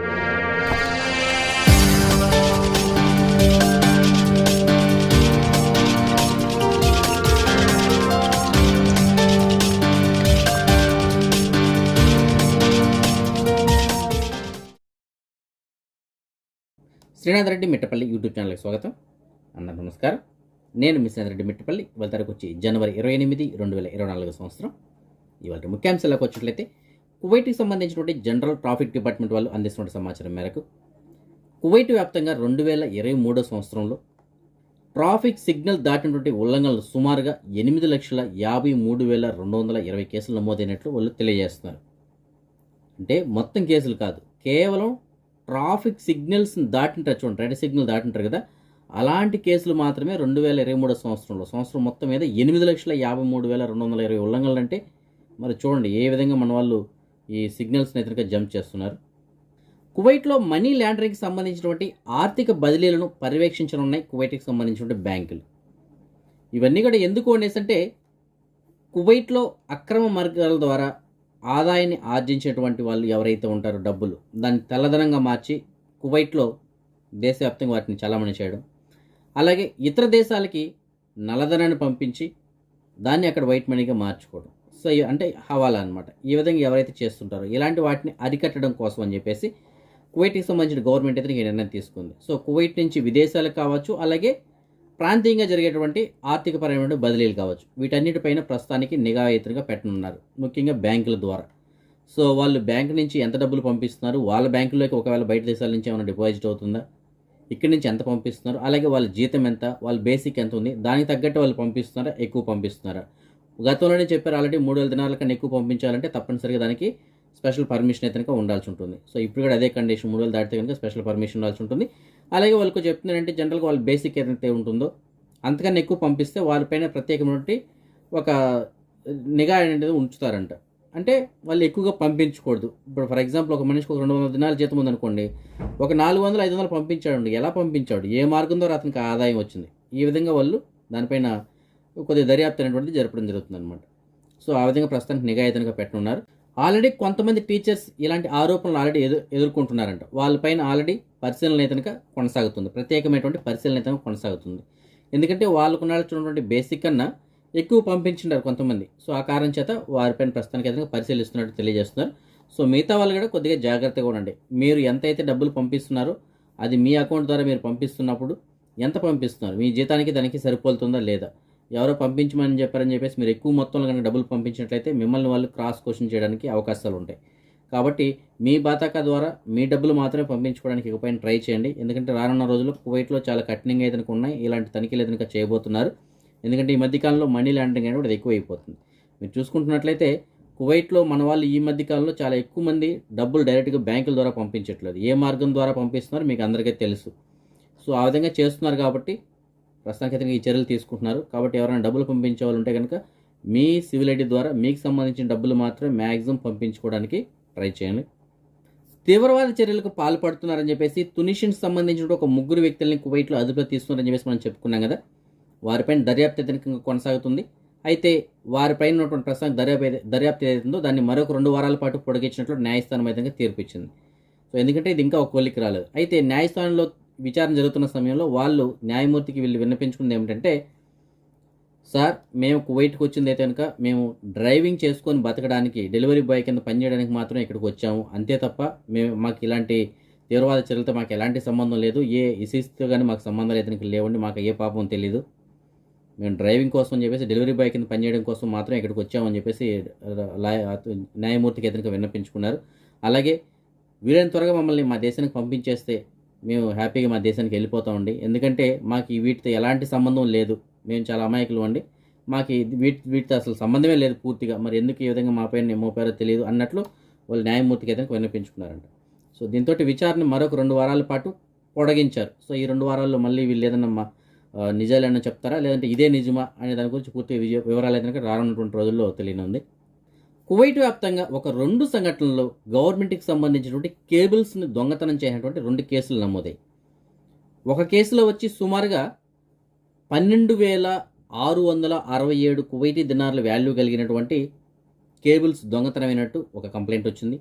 Srinath Reddy Mittapalli YouTube ఛానల్కి స్వాగతం. అందరూ నమస్కారం. నేను మీ శ్రీనాథ్ రెడ్డి మిట్టపల్లి ఇవాళ తరకు వచ్చి జనవరి ఇరవై ఎనిమిది రెండు వేల ఇరవై నాలుగు సంవత్సరం. ఇవాళ ముఖ్యాంశాలకు వచ్చినట్లయితే కువైట్కి సంబంధించినటువంటి జనరల్ ట్రాఫిక్ డిపార్ట్మెంట్ వాళ్ళు అందిస్తున్న సమాచారం మేరకు కువైట్ వ్యాప్తంగా రెండు వేల ఇరవై మూడో సంవత్సరంలో ట్రాఫిక్ సిగ్నల్ దాటినటువంటి ఉల్లంఘనలు సుమారుగా ఎనిమిది లక్షల యాభై మూడు వేల రెండు వందల ఇరవై కేసులు నమోదైనట్లు వాళ్ళు తెలియజేస్తున్నారు. అంటే మొత్తం కేసులు కాదు కేవలం ట్రాఫిక్ సిగ్నల్స్ని దాటింటారు చూడండి రెడ్ సిగ్నల్ దాటింటారు కదా అలాంటి కేసులు మాత్రమే రెండు వేల ఇరవై మూడో సంవత్సరంలో సంవత్సరం మొత్తం మీద ఎనిమిది లక్షల యాభై మూడు వేల రెండు వందల ఇరవై ఉల్లంఘనలు అంటే మరి చూడండి ఏ విధంగా మన వాళ్ళు ఈ సిగ్నల్స్ని ఎదురుగా జంప్ చేస్తున్నారు. కువైట్లో మనీ ల్యాండరింగ్కి సంబంధించినటువంటి ఆర్థిక బదిలీలను పర్యవేక్షించనున్నాయి కువైట్కి సంబంధించినటువంటి బ్యాంకులు. ఇవన్నీ కూడా ఎందుకు అనేసి అంటే కువైట్లో అక్రమ మార్గాల ద్వారా ఆదాయాన్ని ఆర్జించేటువంటి వాళ్ళు ఎవరైతే ఉంటారో డబ్బులు దాన్ని తెల్లదనంగా మార్చి కువైట్లో దేశవ్యాప్తంగా వాటిని చలామణి చేయడం. అలాగే ఇతర దేశాలకి నల్లధనాన్ని పంపించి దాన్ని అక్కడ వైట్ మనీగా మార్చుకోవడం. సో అంటే హవాలా అనమాట ఈ విధంగా ఎవరైతే చేస్తుంటారో ఇలాంటి వాటిని అరికట్టడం కోసం అని చెప్పేసి కువైట్కి సంబంధించిన గవర్నమెంట్ అయితే ఈ నిర్ణయం తీసుకుంది. సో కువైట్ నుంచి విదేశాలకు కావచ్చు అలాగే ప్రాంతీయంగా జరిగేటువంటి ఆర్థికపరమైన బదిలీలు కావచ్చు. వీటన్నిటిపైన ప్రస్తుతానికి నిఘా ఎత్తుగా పెట్టనున్నారు. ముఖ్యంగా బ్యాంకుల ద్వారా. సో వాళ్ళు బ్యాంకు నుంచి ఎంత డబ్బులు పంపిస్తున్నారు? వాళ్ళ బ్యాంకులోకి ఒకవేళ బయట దేశాల నుంచి ఏమైనా డిపాజిట్ అవుతుందా? ఇక్కడి నుంచి ఎంత పంపిస్తున్నారు? అలాగే వాళ్ళ జీతం ఎంత? వాళ్ళ బేసిక్ ఎంత ఉంది? దానికి తగ్గట్టు వాళ్ళు పంపిస్తున్నారా? ఎక్కువ పంపిస్తున్నారా? గతంలోనే చెప్పారు ఆల్రెడీ మూడు వేల దినాల కన్నా ఎక్కువ పంపించాలంటే తప్పనిసరిగా దానికి స్పెషల్ పర్మిషన్ అయితే కనుక ఉండాల్సి ఉంటుంది. సో ఇప్పుడు కూడా అదే కండిషన్ మూడు వేలు దాటితే కనుక స్పెషల్ పర్మిషన్ ఉండాల్సి ఉంటుంది. అలాగే వాళ్ళకు చెప్తున్నారంటే జనరల్గా వాళ్ళ బేసిక్ ఏదైతే ఉంటుందో అంతకన్నా ఎక్కువ పంపిస్తే వాళ్ళపైన ప్రత్యేకమైనటువంటి ఒక నిఘా అనేది ఉంచుతారంట. అంటే వాళ్ళు ఎక్కువగా పంపించకూడదు. ఇప్పుడు ఫర్ ఎగ్జాంపుల్ ఒక మనిషికి ఒక రెండు వందల దినాల జీతం ఉందనుకోండి ఒక నాలుగు వందలు ఐదు వందలు పంపించాడు ఎలా పంపించాడు ఏ మార్గం ద్వారా అతనికి ఆదాయం వచ్చింది ఈ విధంగా వాళ్ళు దానిపైన కొద్దిగా దర్యాప్తు అనేటువంటిది జరపడం జరుగుతుంది అనమాట సో ఆ విధంగా ప్రస్తుతానికి నిఘా ఎదురుగా పెట్టనున్నారు. ఆల్రెడీ కొంతమంది టీచర్స్ ఇలాంటి ఆరోపణలు ఆల్రెడీ ఎదు ఎదుర్కొంటున్నారంట. వాళ్ళపైన ఆల్రెడీ పరిశీలన అయితే కొనసాగుతుంది. ప్రత్యేకమైనటువంటి పరిశీలన అయితే కొనసాగుతుంది. ఎందుకంటే వాళ్ళకు ఉండాల్సినటువంటి బేసిక్ కన్నా ఎక్కువ పంపించినారు కొంతమంది. సో ఆ కారణం చేత వారిపైన ప్రస్తుతానికి ఏదైనా పరిశీలిస్తున్నట్టు తెలియజేస్తున్నారు. సో మిగతా వాళ్ళు కూడా కొద్దిగా జాగ్రత్తగా ఉండండి. మీరు ఎంత అయితే డబ్బులు పంపిస్తున్నారో అది మీ అకౌంట్ ద్వారా మీరు పంపిస్తున్నప్పుడు ఎంత పంపిస్తున్నారు? మీ జీతానికి దానికి సరిపోతుందా లేదా? ఎవరో పంపించమని చెప్పారని చెప్పేసి మీరు ఎక్కువ మొత్తంలో కనుక డబ్బులు పంపించినట్లయితే మిమ్మల్ని వాళ్ళు క్రాస్ క్వశ్చన్ చేయడానికి అవకాశాలు ఉంటాయి. కాబట్టి మీ బాతాకా ద్వారా మీ డబ్బులు మాత్రమే పంపించుకోవడానికి ఇకపైన ట్రై చేయండి. ఎందుకంటే రానున్న రోజుల్లో కువైట్లో చాలా కఠినంగా ఏదైనా ఉన్నాయి ఇలాంటి తనిఖీలు ఏదైనా చేయబోతున్నారు. ఎందుకంటే ఈ మధ్యకాలంలో మనీ లాండరింగ్ అనేది కూడా ఎక్కువ అయిపోతుంది. మీరు చూసుకుంటున్నట్లయితే కువైట్లో మన వాళ్ళు ఈ మధ్యకాలంలో చాలా ఎక్కువ మంది డబ్బులు డైరెక్ట్గా బ్యాంకుల ద్వారా పంపించట్లేదు. ఏ మార్గం ద్వారా పంపిస్తున్నారో మీకు అందరికీ తెలుసు. సో ఆ విధంగా చేస్తున్నారు కాబట్టి ప్రస్తుతానికి ఈ చర్యలు తీసుకుంటున్నారు. కాబట్టి ఎవరైనా డబ్బులు పంపించే వాళ్ళు ఉంటే కనుక మీ సివిల్ ఐడి ద్వారా మీకు సంబంధించిన డబ్బులు మాత్రమే మ్యాక్సిమం పంపించుకోవడానికి ట్రై చేయండి. తీవ్రవాద చర్యలకు పాల్పడుతున్నారని చెప్పేసి తునిషియన్స్ సంబంధించిన ఒక ముగ్గురు వ్యక్తుల్ని కువైట్లో అదుపులో తీసుకున్నారని చెప్పేసి మనం చెప్పుకున్నాం కదా. వారిపైన దర్యాప్తు ఇంకా కొనసాగుతుంది. అయితే వారిపైన ఉన్నటువంటి ప్రస్తుతం దర్యాప్తు దర్యాప్తు ఏదైతుందో దాన్ని మరొక రెండు వారాల పాటు పొడిగించినట్లు న్యాయస్థానం అయితే తీర్పు ఇచ్చింది. సో ఎందుకంటే ఇది ఇంకా ఒక కొలికి రాలేదు. అయితే న్యాయస్థానంలో విచారణ జరుగుతున్న సమయంలో వాళ్ళు న్యాయమూర్తికి వీళ్ళు విన్నపించుకుంది ఏమిటంటే సార్ మేము కువైట్కి వచ్చింది అయితే కనుక మేము డ్రైవింగ్ చేసుకొని బతకడానికి డెలివరీ బాయ్ కింద పనిచేయడానికి మాత్రమే ఇక్కడికి వచ్చాము. అంతే తప్ప మేము మాకు ఇలాంటి తీవ్రవాద చర్యలతో మాకు ఎలాంటి సంబంధం లేదు. ఏ ఇసిస్తో కానీ మాకు సంబంధం లేదు లేవండి. మాకు ఏ పాపం తెలియదు మేము డ్రైవింగ్ కోసం అని చెప్పేసి డెలివరీ బాయ్ కింద పనిచేయడం కోసం మాత్రం ఇక్కడికి వచ్చామని చెప్పేసి న్యాయమూర్తికి ఎదురుగా విన్నపించుకున్నారు. అలాగే వీలైన త్వరగా మమ్మల్ని మా దేశానికి పంపించేస్తే మేము హ్యాపీగా మా దేశానికి వెళ్ళిపోతామండి ఎందుకంటే మాకు వీటితో ఎలాంటి సంబంధం లేదు. మేము చాలా అమాయకులు అండి. మాకు వీటి వీటితో అసలు సంబంధమే లేదు పూర్తిగా. మరి ఎందుకు ఈ విధంగా మా పైన మోపారో తెలియదు అన్నట్లు వాళ్ళు న్యాయమూర్తికి అయితే విన్నపించుకున్నారంట. సో దీంతో విచారణ మరొక రెండు వారాల పాటు పొడిగించారు. సో ఈ రెండు వారాల్లో మళ్ళీ వీళ్ళు ఏదన్నా మా ఆ, నిజాలేమన్నా చెప్తారా? లేదంటే ఇదే నిజమా? అనే దాని గురించి పూర్తి విజయ వివరాలు అయితే రానున్నటువంటి రోజుల్లో తెలియనుంది. కువైట్ వ్యాప్తంగా ఒక రెండు సంఘటనల్లో గవర్నమెంట్కి సంబంధించినటువంటి కేబుల్స్ని దొంగతనం చేసినటువంటి రెండు కేసులు నమోదాయి ఒక కేసులో వచ్చి సుమారుగా పన్నెండు వేల ఆరు వందల అరవై ఏడు కువైటీ దినార్ల వాల్యూ కలిగినటువంటి కేబుల్స్ దొంగతనమైనట్టు ఒక కంప్లైంట్ వచ్చింది.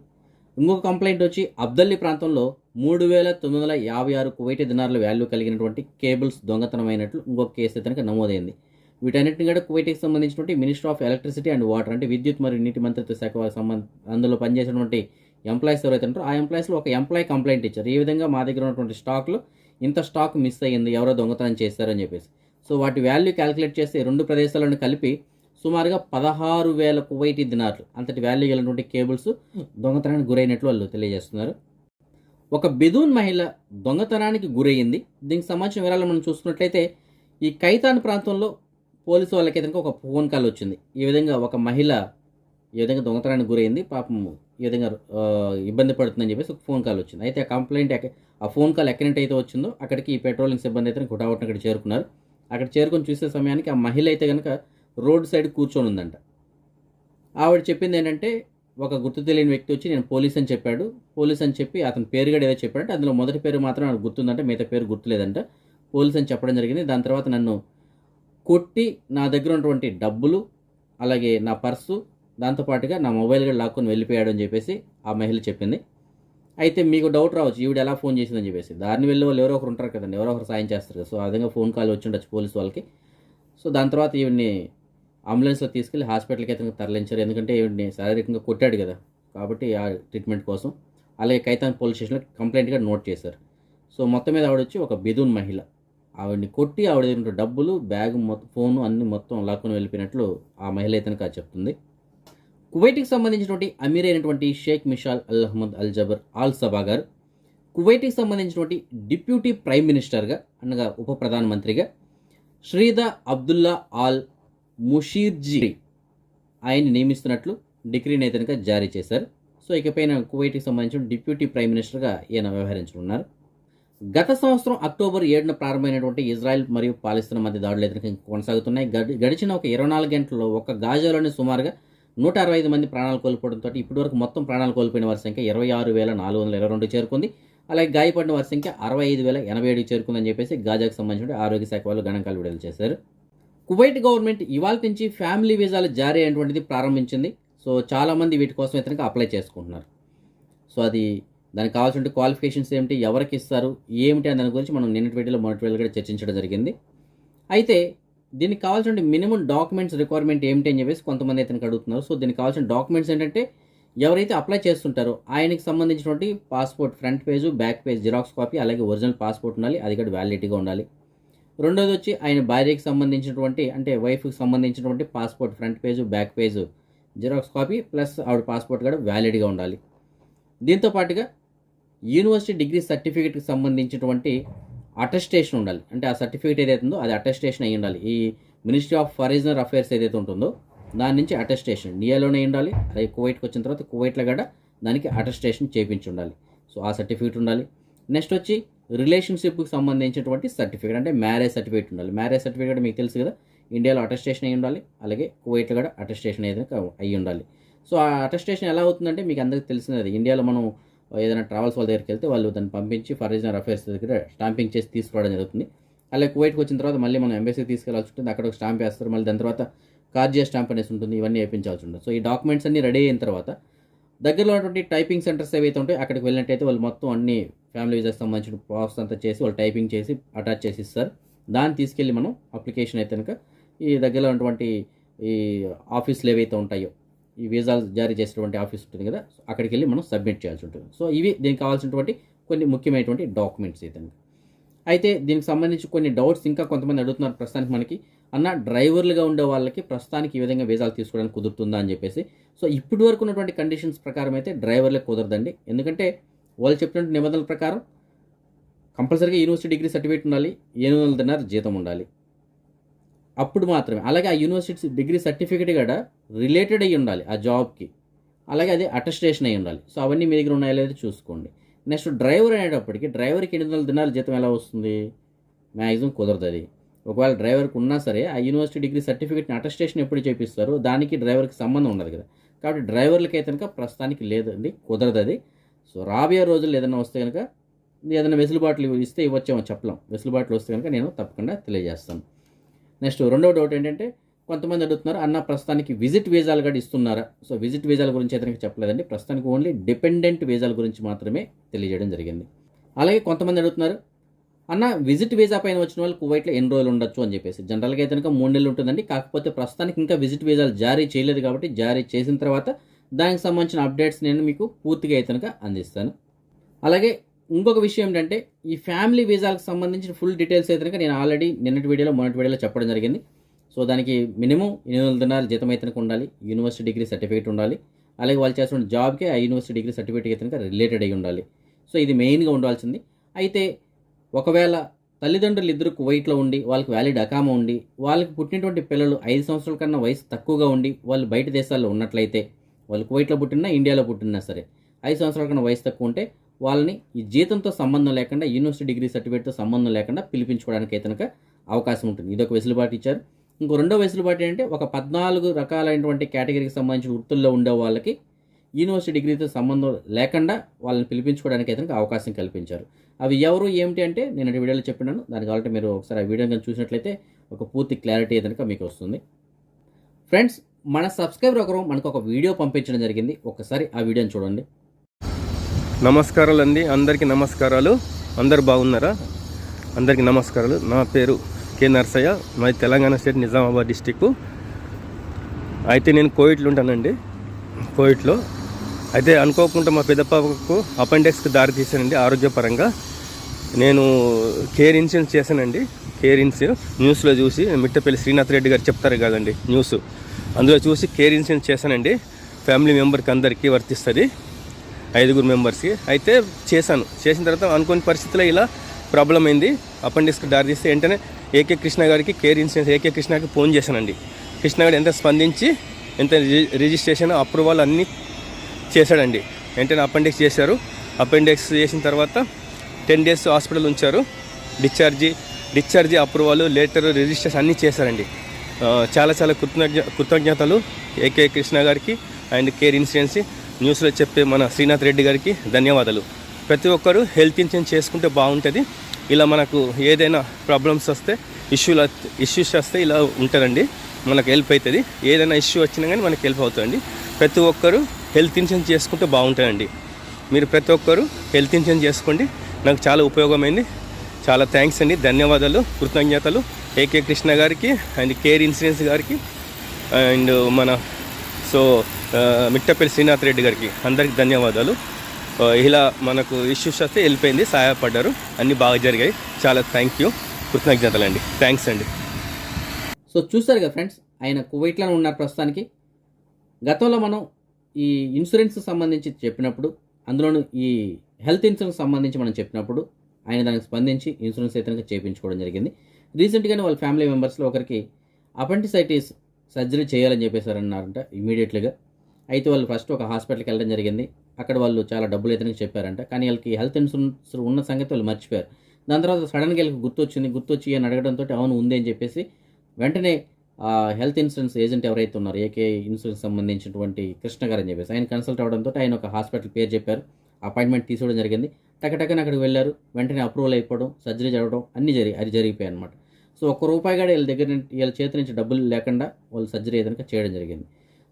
ఇంకొక కంప్లైంట్ వచ్చి అబ్దల్లి ప్రాంతంలో మూడు వేల తొమ్మిది వందల యాభై ఆరు కువైటీ దినార్ల వాల్యూ కలిగినటువంటి కేబుల్స్ దొంగతనమైనట్లు ఇంకొక కేసు అయితే నమోదైంది. వీటన్నిటిని కూడా కువైట్కి సంబంధించినటువంటి minister of electricity and water అంటే విద్యుత్ మరియు నీటి మంత్రిత్వ శాఖ వారికి సంబంధ అందులో పనిచేసినటువంటి ఎంప్లాయీస్ ఎవరైతే ఉంటారో ఆ ఎంప్లాయీస్లో ఒక ఎంప్లాయీ కంప్లైంట్ ఇచ్చారు. ఈ విధంగా మా దగ్గర ఉన్నటువంటి స్టాక్లో ఇంత స్టాక్ మిస్ అయ్యింది ఎవరో దొంగతనం చేశారని చెప్పేసి. సో వాటి వాల్యూ క్యాలిక్యులేట్ చేస్తే రెండు ప్రదేశాలను కలిపి సుమారుగా పదహారు వేల కువైటీ దినార్లు అంతటి వాల్యూ గలటువంటి కేబుల్స్ దొంగతనానికి గురైనట్లు వాళ్ళు తెలియజేస్తున్నారు. ఒక బెదూన్ మహిళ దొంగతనానికి గురయ్యింది దీనికి సంబంధించిన వివరాలు మనం చూసుకున్నట్లయితే ఈ కైతాన్ ప్రాంతంలో పోలీసు వాళ్ళకి కనుక ఒక ఫోన్ కాల్ వచ్చింది. ఈ విధంగా ఒక మహిళ ఈ విధంగా దొంగతనానికి గురైంది. పాపం ఈ విధంగా ఇబ్బంది పడుతుందని చెప్పేసి ఒక ఫోన్ కాల్ వచ్చింది. అయితే ఆ కంప్లైంట్ ఆ ఫోన్ కాల్ ఎక్కడి అయితే వచ్చిందో అక్కడికి ఈ పెట్రోలింగ్ సిబ్బంది అయితే గుటావట్న అక్కడ చేరుకున్నారు. అక్కడ చేరుకొని చూసే సమయానికి ఆ మహిళ అయితే కనుక రోడ్ సైడ్ కూర్చొని ఉందంట. ఆవిడ చెప్పింది ఏంటంటే ఒక గుర్తు తెలియని వ్యక్తి వచ్చి నేను పోలీస్ అని చెప్పాడు. పోలీస్ అని చెప్పి అతని పేరు కూడా ఏదో చెప్పాడంటే. అందులో మొదటి పేరు మాత్రం నాకు గుర్తుందంట మిగతా పేరు గుర్తులేదంట. పోలీస్ అని చెప్పడం జరిగింది. దాని తర్వాత నన్ను కొట్టి నా దగ్గర ఉన్నటువంటి డబ్బులు అలాగే నా పర్సు దాంతోపాటుగా నా మొబైల్ కూడా లాక్కొని వెళ్ళిపోయాడు అని చెప్పేసి ఆ మహిళ చెప్పింది. అయితే మీకు డౌట్ రావచ్చు ఈవిడ ఎలా ఫోన్ చేసిందని చెప్పేసి. దారిని వెళ్ళే వాళ్ళు ఎవరో ఒకరు ఉంటారు కదండి ఎవరో ఒకరు సాయం చేస్తారు. కదా సో ఆ విధంగా ఫోన్ కాల్ వచ్చి ఉండొచ్చు పోలీస్ వాళ్ళకి. సో దాని తర్వాత ఈవిడ్ని అంబులెన్స్లో తీసుకెళ్ళి హాస్పిటల్కి అయితే తరలించారు. ఎందుకంటే ఈవిడ్ని శారీరకంగా కొట్టాడు కదా. కాబట్టి ఆ ట్రీట్మెంట్ కోసం. అలాగే కైతాన్ పోలీస్ స్టేషన్లో కంప్లైంట్గా నోట్ చేశారు. సో మొత్తం మీద ఆవిడ వచ్చి ఒక బిదున్ మహిళ. ఆవిడని కొట్టి ఆవిడ దగ్గర డబ్బులు బ్యాగ్ మొత్తం ఫోను అన్ని మొత్తం లాక్కొని వెళ్ళిపోయినట్లు ఆ మహిళ అయితే చెప్తుంది. కువైట్కి సంబంధించినటువంటి అమీర్ అయినటువంటి Sheikh Mishal Al Ahmad Al Jaber Al Sabah గారు కువైట్కి సంబంధించినటువంటి డిప్యూటీ ప్రైమ్ మినిస్టర్గా అనగా ఉప ప్రధానమంత్రిగా శ్రీదా అబ్దుల్లా ఆల్ ముషీర్జీ ఆయన్ని నియమిస్తున్నట్లు డిగ్రీని అయితే జారీ చేశారు. సో ఇకపైన కువైట్కి సంబంధించిన డిప్యూటీ ప్రైమ్ మినిస్టర్గా ఈయన వ్యవహరించనున్నారు. గత సంవత్సరం అక్టోబర్ ఏడున ప్రారంభమైనటువంటి ఇజ్రాయెల్ మరియు పాలస్తీనా మధ్య దాడులు అయితే కొనసాగుతున్నాయి. గడిచిన ఒక ఇరవై నాలుగు గంటల్లో ఒక గాజాలోని సుమారుగా నూట అరవై ఐదు మంది ప్రాణాలు కోల్పోవడంతో ఇప్పటివరకు మొత్తం ప్రాణాలు కోల్పోయిన వారి సంఖ్య ఇరవై ఆరు వేల నాలుగు వందల ఇరవై రెండు చేరుకుంది. అలాగే గాయపడిన వారి సంఖ్య అరవై ఐదు వేల ఎనభై ఏడు చేరుకుందని చెప్పేసి గాజాకు సంబంధించిన ఆరోగ్య శాఖ వాళ్ళు గణాంకాలు విడుదల చేశారు. కువైట్ గవర్నమెంట్ ఇవాళ నుంచి ఫ్యామిలీ వీసాలు జారీ అయినటువంటిది ప్రారంభించింది. సో చాలామంది వీటి కోసం ఇతనికి అప్లై చేసుకుంటున్నారు. సో అది దానికి కావాల్సిన క్వాలిఫికేషన్స్ ఏమిటి ఎవరికి ఇస్తారు ఏమిటి అని దాని గురించి మనం నిన్నటి వీడియోలో మొదటి వీడియోలో కూడా చర్చించడం జరిగింది. అయితే దీనికి కావాల్సిన మినిమం డాక్యుమెంట్స్ రిక్వైర్మెంట్ ఏమిటి అని చెప్పేసి కొంతమంది అయితే అడుగుతున్నారు. సో దీనికి కావాల్సిన డాక్యుమెంట్స్ ఏంటంటే ఎవరైతే అప్లై చేస్తుంటారో ఆయనకి సంబంధించినటువంటి passport front page back page xerox copy అలాగే ఒరిజినల్ పాస్పోర్ట్ ఉండాలి అది కూడా వ్యాలిడిటీగా ఉండాలి. రెండోది వచ్చి ఆయన భార్యకి సంబంధించినటువంటి అంటే వైఫ్కి సంబంధించినటువంటి passport front page back page xerox copy plus ఆవిడ పాస్పోర్ట్ కూడా వ్యాలిడ్గా ఉండాలి. దీంతో పాటుగా యూనివర్సిటీ డిగ్రీ సర్టిఫికేట్కి సంబంధించినటువంటి అటెస్టేషన్ ఉండాలి. అంటే ఆ సర్టిఫికేట్ ఏదైతే ఉందో అది అటెస్టేషన్ అయ్యి ఉండాలి. ఈ మినిస్ట్రీ ఆఫ్ ఫారినర్ అఫైర్స్ ఏదైతే ఉంటుందో దాని నుంచి అటెస్టేషన్. నియాలోనే ఉండాలి. అలాగే కువైట్కి వచ్చిన తర్వాత కువైట్లో కూడా దానికి అటెస్టేషన్ చేయించి ఉండాలి. సో ఆ సర్టిఫికేట్ ఉండాలి. నెక్స్ట్ వచ్చి రిలేషన్షిప్కి సంబంధించినటువంటి సర్టిఫికేట్ అంటే మ్యారేజ్ సర్టిఫికేట్ ఉండాలి. మ్యారేజ్ సర్టిఫికేట్ మీకు తెలుసు కదా. ఇండియాలో అటెస్టేషన్ అయి ఉండాలి. అలాగే కువైట్లో కూడా అటెస్టేషన్ ఏదైనా అయి ఉండాలి. సో ఆ అటెస్టేషన్ ఎలా అవుతుందంటే మీకు అందరికీ తెలిసినది. ఇండియాలో మనం ఏదైనా ట్రావెల్స్ వాళ్ళ దగ్గరికి వెళ్తే వాళ్ళు దాన్ని పంపించి ఫారినర్ అఫైర్స్ దగ్గర స్టాంపింగ్ చేసి తీసుకురావడం జరుగుతుంది. అలాగే కువైట్కి వచ్చిన తర్వాత మళ్ళీ మనం ఎంబసీ తీసుకెళ్ళాల్సి ఉంటుంది. అక్కడ ఒక స్టాంప్ వేస్తారు. మళ్ళీ దాని తర్వాత కార్జియా స్టాంప్ అనేసి ఉంటుంది. ఇవన్నీ వేయించాల్సి ఉంటుంది. సో ఈ డాక్యుమెంట్స్ అన్ని రెడీ అయిన తర్వాత దగ్గరలో ఉన్నటువంటి టైపింగ్ సెంటర్స్ ఏవైతే ఉంటాయో అక్కడికి వెళ్ళినట్టయితే వాళ్ళు మొత్తం అన్ని ఫ్యామిలీ వీజాకి సంబంధించిన ప్రాసెస్ అంతా చేసి వాళ్ళు టైపింగ్ చేసి అటాచ్ చేసి ఇస్తారు. దాన్ని తీసుకెళ్ళి మనం అప్లికేషన్ అయితే కనుక ఈ దగ్గరలో ఉన్నటువంటి ఈ ఆఫీసులు ఏవైతే ఉంటాయో ఈ వీసాలు జారీ చేసేటువంటి ఆఫీస్ ఉంటుంది కదా అక్కడికి వెళ్ళి మనం సబ్మిట్ చేయాల్సి ఉంటుంది. సో ఇవి దీనికి కావాల్సినటువంటి కొన్ని ముఖ్యమైనటువంటి డాక్యుమెంట్స్ ఇతను అయితే దీనికి సంబంధించి కొన్ని డౌట్స్ ఇంకా కొంతమంది అడుగుతున్నారు ప్రస్తుతానికి మనకి. అన్న డ్రైవర్లుగా ఉండే వాళ్ళకి ప్రస్తుతానికి ఈ విధంగా వీసాలు తీసుకోవడానికి కుదురుతుందా అని చెప్పేసి. సో ఇప్పటి వరకు ఉన్నటువంటి కండిషన్స్ ప్రకారం అయితే డ్రైవర్లకు కుదరదండి. ఎందుకంటే వాళ్ళు చెప్పినటువంటి నిబంధనల ప్రకారం కంపల్సరీగా యూనివర్సిటీ డిగ్రీ సర్టిఫికేట్ ఉండాలి ఎనిమిది వందల జీతం ఉండాలి. అప్పుడు మాత్రమే. అలాగే ఆ యూనివర్సిటీ డిగ్రీ సర్టిఫికేట్ కూడా రిలేటెడ్ అయ్యి ఉండాలి ఆ జాబ్కి. అలాగే అది అటెస్టేషన్ అయ్యి ఉండాలి. సో అవన్నీ మీ దగ్గర ఉన్నాయో లేదో చూసుకోండి. నెక్స్ట్ డ్రైవర్ అనేటప్పటికి డ్రైవర్కి ఎనిమిది వందల దినాల జీతం ఎలా వస్తుంది? మ్యాక్సిమం కుదరదు అది. ఒకవేళ డ్రైవర్కి ఉన్నా సరే ఆ యూనివర్సిటీ డిగ్రీ సర్టిఫికేట్ని అటెస్టేషన్ ఎప్పుడు చేపిస్తారు దానికి డ్రైవర్కి సంబంధం ఉండదు కదా. కాబట్టి డ్రైవర్లకి అయితే కనుక ప్రస్తుతానికి లేదండి కుదరదు అది. సో రాబోయే రోజుల్లో ఏదైనా వస్తే కనుక ఏదైనా వెసులుబాట్లు ఇస్తే ఇవ్వచ్చేమో చెప్పలేం. వెసులుబాట్లు వస్తే కనుక నేను తప్పకుండా తెలియజేస్తాను. నెక్స్ట్ రెండో డౌట్ ఏంటంటే కొంతమంది అడుగుతున్నారు అన్న ప్రస్తుతానికి విజిట్ వీజాలు కూడా ఇస్తున్నారా? సో విజిట్ వీజాల గురించి అయితే చెప్పలేదండి. ప్రస్తుతానికి ఓన్లీ డిపెండెంట్ వీజాల గురించి మాత్రమే తెలియజేయడం జరిగింది. అలాగే కొంతమంది అడుగుతున్నారు అన్న విజిట్ వీజా పైన వచ్చిన వాళ్ళు కువైట్లో ఎన్ని రోజులు ఉండొచ్చు? అని చెప్పేసి. జనరల్గా అయితే కనుక మూడు నెలలు ఉంటుందండి. కాకపోతే ప్రస్తుతానికి ఇంకా విజిట్ వీజాలు జారీ చేయలేదు కాబట్టి జారీ చేసిన తర్వాత దానికి సంబంధించిన అప్డేట్స్ నేను మీకు పూర్తిగా అయితే కనుక అందిస్తాను. అలాగే ఇంకొక విషయం ఏంటంటే ఈ ఫ్యామిలీ వీసాలకు సంబంధించిన ఫుల్ డీటెయిల్స్ అయితే నేను ఆల్రెడీ నిన్నటి వీడియోలో మొన్నటి వీడియోలో చెప్పడం జరిగింది. సో దానికి మినిమం ఎనిమిది వందల దినాలు జీతం అయితే ఉండాలి. యూనివర్సిటీ డిగ్రీ సర్టిఫికేట్ ఉండాలి. అలాగే వాళ్ళు చేస్తున్న జాబ్కి ఆ యూనివర్సిటీ డిగ్రీ సర్టిఫికేట్ అయితే రిలేటెడ్ అయి ఉండాలి. సో ఇది మెయిన్గా ఉండాల్సింది. అయితే ఒకవేళ తల్లిదండ్రులు ఇద్దరు కువైట్లో ఉండి వాళ్ళకి వ్యాలిడ్ అకామా ఉండి వాళ్ళకి పుట్టినటువంటి పిల్లలు ఐదు సంవత్సరాల కన్నా వయసు తక్కువగా ఉండి వాళ్ళు బయట దేశాల్లో ఉన్నట్లయితే వాళ్ళు కువైట్లో పుట్టినా ఇండియాలో పుట్టినా సరే ఐదు సంవత్సరాల కన్నా వయసు తక్కువ ఉంటే వాళ్ళని ఈ జీతంతో సంబంధం లేకుండా యూనివర్సిటీ డిగ్రీ సర్టిఫికేట్తో సంబంధం లేకుండా పిలిపించుకోవడానికి అయితే కనుక అవకాశం ఉంటుంది. ఇదొక వెసులుబాటు ఇచ్చారు. ఇంకో రెండో వెసులుబాటు ఏంటంటే ఒక పద్నాలుగు రకాలైనటువంటి కేటగిరీకి సంబంధించిన వృత్తుల్లో ఉండే వాళ్ళకి యూనివర్సిటీ డిగ్రీతో సంబంధం లేకుండా వాళ్ళని పిలిపించుకోవడానికి అయితే అవకాశం కల్పించారు. అవి ఎవరు ఏమిటి అంటే నేను వీడియోలో చెప్పినాను. దాని కాబట్టి మీరు ఒకసారి ఆ వీడియో కనుక చూసినట్లయితే ఒక పూర్తి క్లారిటీ కనుక మీకు వస్తుంది. ఫ్రెండ్స్ మన సబ్స్క్రైబర్ ఒకరు మనకు ఒక వీడియో పంపించడం జరిగింది. ఒకసారి ఆ వీడియోని చూడండి. నమస్కారాలు అండి అందరికీ నమస్కారాలు. అందరు బాగున్నారా? అందరికీ నమస్కారాలు. నా పేరు కె నర్సయ్య. మాది తెలంగాణ స్టేట్ నిజామాబాద్ డిస్టిక్ అయితే నేను కోవిడ్లో ఉంటానండి. కోవిడ్లో అయితే అనుకోకుండా మా పెద్ద పాపకు అపెండిక్స్కి దారి తీశానండి ఆరోగ్యపరంగా. నేను కేర్ ఇన్సూరెన్స్ చేశానండి. కేర్ ఇన్సూరెన్స్ న్యూస్లో చూసి మిట్టపల్లి శ్రీనాథ్ రెడ్డి గారు చెప్తారు కదండి న్యూస్. అందులో చూసి కేర్ ఇన్సూరెన్స్ చేశానండి. ఫ్యామిలీ మెంబర్కి అందరికీ వర్తిస్తుంది. ఐదుగురు మెంబర్స్కి అయితే చేశాను. చేసిన తర్వాత అనుకోని పరిస్థితిలో ఇలా ప్రాబ్లం అయింది. అపెండిక్స్కి దారి తీస్తే వెంటనే ఏకే కృష్ణ గారికి కేర్ ఇన్సూరెన్స్ ఏకే కృష్ణకి ఫోన్ చేశానండి. కృష్ణ గారు ఎంత స్పందించి ఎంత రిజి- రిజిస్ట్రేషన్ అప్రూవల్ అన్నీ చేశాడండి. వెంటనే అపెండిక్స్ చేశారు. అపెండిక్స్ చేసిన తర్వాత టెన్ డేస్ హాస్పిటల్ ఉంచారు. Discharge discharge approval letter registration అన్నీ చేశారండి. చాలా చాలా కృతజ్ఞ కృతజ్ఞతలు ఏకే కృష్ణ గారికి అండ్ కేర్ ఇన్సూరెన్స్ న్యూస్లో చెప్పే మన శ్రీనాథ్ రెడ్డి గారికి ధన్యవాదాలు. ప్రతి ఒక్కరూ హెల్త్ ఇన్సూరెన్స్ చేసుకుంటే బాగుంటుంది. ఇలా మనకు ఏదైనా ప్రాబ్లమ్స్ వస్తే ఇష్యూలు ఇష్యూస్ వస్తే ఇలా ఉంటుందండి. మనకు హెల్ప్ అవుతుంది ఏదైనా ఇష్యూ వచ్చినా కానీ మనకు హెల్ప్ అవుతుందండి. ప్రతి ఒక్కరూ హెల్త్ ఇన్సూరెన్స్ చేసుకుంటే బాగుంటుందండి. మీరు ప్రతి ఒక్కరూ హెల్త్ ఇన్సూరెన్స్ చేసుకోండి. నాకు చాలా ఉపయోగమైంది. చాలా థ్యాంక్స్ అండి. ధన్యవాదాలు. కృతజ్ఞతలు. ఏకే కృష్ణ గారికి అండ్ కేర్ ఇన్సూరెన్స్ గారికి. అండ్ మన సో మిట్టపల్లి శ్రీనాథ్ రెడ్డి గారికి అందరికి ధన్యవాదాలు. ఇలా మనకు ఇష్యూస్ వస్తే వెళ్ళిపోయింది సహాయపడ్డారు. అన్నీ బాగా జరిగాయి. చాలా థ్యాంక్ యూ కృతజ్ఞతలు అండి. థ్యాంక్స్ అండి. సో చూస్తారు కదా ఫ్రెండ్స్ ఆయన కువైట్లోనే ఉన్నారు ప్రస్తుతానికి. గతంలో మనం ఈ ఇన్సూరెన్స్ సంబంధించి చెప్పినప్పుడు అందులోనూ ఈ హెల్త్ ఇన్సూరెన్స్ సంబంధించి మనం చెప్పినప్పుడు ఆయన దానికి స్పందించి ఇన్సూరెన్స్ అయితే చేయించుకోవడం జరిగింది. రీసెంట్గానే వాళ్ళ ఫ్యామిలీ మెంబర్స్లో ఒకరికి అపెంటిసైటిస్ సర్జరీ చేయాలని చెప్పేసారన్నారంట ఇమీడియట్లీగా అయితే వాళ్ళు ఫస్ట్ ఒక హాస్పిటల్కి వెళ్ళడం జరిగింది. అక్కడ వాళ్ళు చాలా డబ్బులు అయితే చెప్పారంట. కానీ వాళ్ళకి హెల్త్ ఇన్సూరెన్స్ ఉన్న సంగతి వాళ్ళు మర్చిపోయారు. దాని తర్వాత సడన్గా వీళ్ళకి గుర్తొచ్చింది. గుర్తొచ్చి అని అడగడంతో అవును ఉంది అని చెప్పేసి వెంటనే హెల్త్ ఇన్సూరెన్స్ ఏజెంట్ ఎవరైతే ఉన్నారో ఏకే ఇన్సూరెన్స్ సంబంధించినటువంటి కృష్ణ గారు అని చెప్పేసి ఆయన కన్సల్ట్ అవ్వడంతో ఆయన ఒక హాస్పిటల్ పేరు చెప్పారు. అపాయింట్మెంట్ తీసుకోవడం జరిగింది. టకటకన అక్కడికి వెళ్ళారు. వెంటనే అప్రూవల్ అయిపోవడం సర్జరీ జరగడం అన్నీ జరిగి అది జరిగిపోయాయి అనమాట సో ఒక్క రూపాయి కూడా వీళ్ళ దగ్గర నుంచి వీళ్ళ చేతి నుంచి డబ్బులు లేకుండా వాళ్ళు సర్జరీ ఏదైనా చేయడం జరిగింది.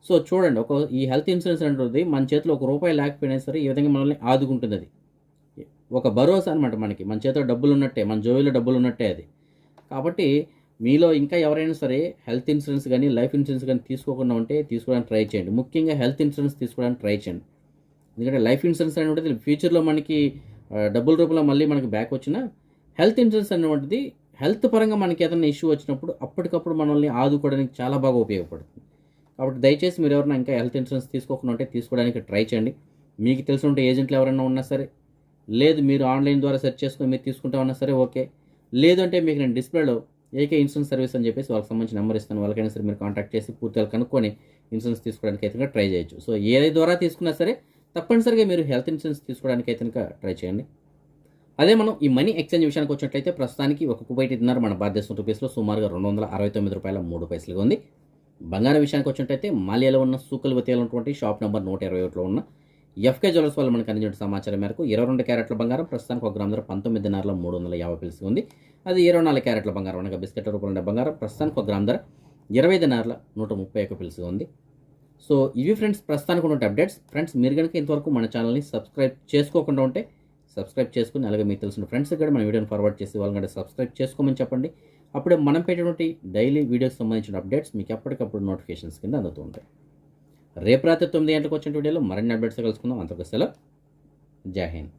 సో చూడండి ఒక ఈ హెల్త్ ఇన్సూరెన్స్ అనేది మన చేతిలో ఒక రూపాయి లేకపోయినా సరే ఈ విధంగా మనల్ని ఆదుకుంటుంది అది. ఒక భరోసా అనమాట మనకి మన చేతిలో డబ్బులు ఉన్నట్టే మన జోబీలో డబ్బులు ఉన్నట్టే అది. కాబట్టి మీలో ఇంకా ఎవరైనా సరే హెల్త్ ఇన్సూరెన్స్ కానీ లైఫ్ ఇన్సూరెన్స్ కానీ తీసుకోకుండా ఉంటే తీసుకోవడానికి ట్రై చేయండి. ముఖ్యంగా హెల్త్ ఇన్సూరెన్స్ తీసుకోవడానికి ట్రై చేయండి. ఎందుకంటే లైఫ్ ఇన్సూరెన్స్ అనేటువంటిది ఫ్యూచర్లో మనకి డబ్బుల రూపంలో మళ్ళీ మనకి బ్యాక్ వచ్చినా హెల్త్ ఇన్సూరెన్స్ అనేటువంటిది హెల్త్ పరంగా మనకి ఏదైనా ఇష్యూ వచ్చినప్పుడు అప్పటికప్పుడు మనల్ని ఆదుకోవడానికి చాలా బాగా ఉపయోగపడుతుంది. కాబట్టి దయచేసి మీరు ఎవరైనా ఇంకా హెల్త్ ఇన్సూరెన్స్ తీసుకోకుండా ఉంటే తీసుకోవడానికి ట్రై చేయండి. మీకు తెలిసి ఉంటే ఏజెంట్లు ఎవరైనా ఉన్నా సరే లేదు మీరు ఆన్లైన్ ద్వారా సెర్చ్ చేసుకుని మీరు తీసుకుంటా ఉన్నా సరే ఓకే. లేదు అంటే మీకు నేను డిస్ప్లేలో ఏకే ఇన్సూరెన్స్ సర్వీస్ అని చెప్పేసి వాళ్ళకి సంబంధించిన నెంబర్ ఇస్తాను. వాళ్ళకైనా సరే మీరు కాంటాక్ట్ చేసి పూర్తిగా కనుక్కొని ఇన్సూరెన్స్ తీసుకోవడానికి అయితే ట్రై చేయొచ్చు. సో ఏ ద్వారా తీసుకున్నా సరే తప్పనిసరిగా మీరు హెల్త్ ఇన్సూరెన్స్ తీసుకోవడానికి అయితే ట్రై చేయండి. అదే మనం ఈ మనీ ఎక్స్చేంజ్ విషయానికి వచ్చినట్లయితే ప్రస్తుతానికి ఒక కువైట్ ఇద్దరు మన భారతదేశం రూపీస్లో సుమారుగా రెండు వందల అరవై తొమ్మిది రూపాయల మూడు పైసలుగా ఉంది. బంగారం విషయానికి వచ్చినట్టయితే మాల్యాలో ఉన్న సూకల్ వతీలో ఉన్నటువంటి షాప్ నెంబర్ నూట ఇరవై ఒకటిలో ఉన్న ఎఫ్కే జ్యువెల్స్ వాళ్ళు మనకు అందించిన సమాచారం మేరకు ఇరవై రెండు క్యారెట్ల బంగారం ప్రస్తుతానికి ఒక గ్రామ ధర పంతొమ్మిది మూడు వందల యాభై పిలిసి ఉంది. అది ఇరవై నాలుగు క్యారెట్ల బంగారం అనగా బిస్కెట్ రూపంలో ఉండే బంగారం ప్రస్తుతానికి ఒక గ్రామ ధర ఇరవై ఐదున్నరల నూట ముప్పై ఒక పిలిసి ఉంది. సో ఇవి ఫ్రెండ్స్ ప్రస్తుతానికి ఉన్న అప్డేట్స్. ఫ్రెండ్స్ మీరు కనుక ఇంతవరకు మన ఛానల్ని సబ్స్క్రైబ్ చేసుకోకుండా ఉంటే సబ్స్క్రైబ్ చేసుకుని అలాగే మీకు తెలిసిన ఫ్రెండ్స్ కూడా మన వీడియోని ఫార్వర్డ్ చేసి వాళ్ళని సబ్స్క్రైబ్ చేసుకోమని చెప్పండి. అప్పుడే మనం పెట్టినటువంటి డైలీ వీడియోకి సంబంధించిన అప్డేట్స్ మీకు ఎప్పటికప్పుడు నోటిఫికేషన్స్ కింద అందుతూ ఉంటాయి. రేపు రాత్రి తొమ్మిది గంటలకు వచ్చిన వీడియోలో మరిన్ని అప్డేట్స్ కలుసుకుందాం. అంతకు సెలవు. జై హింద్.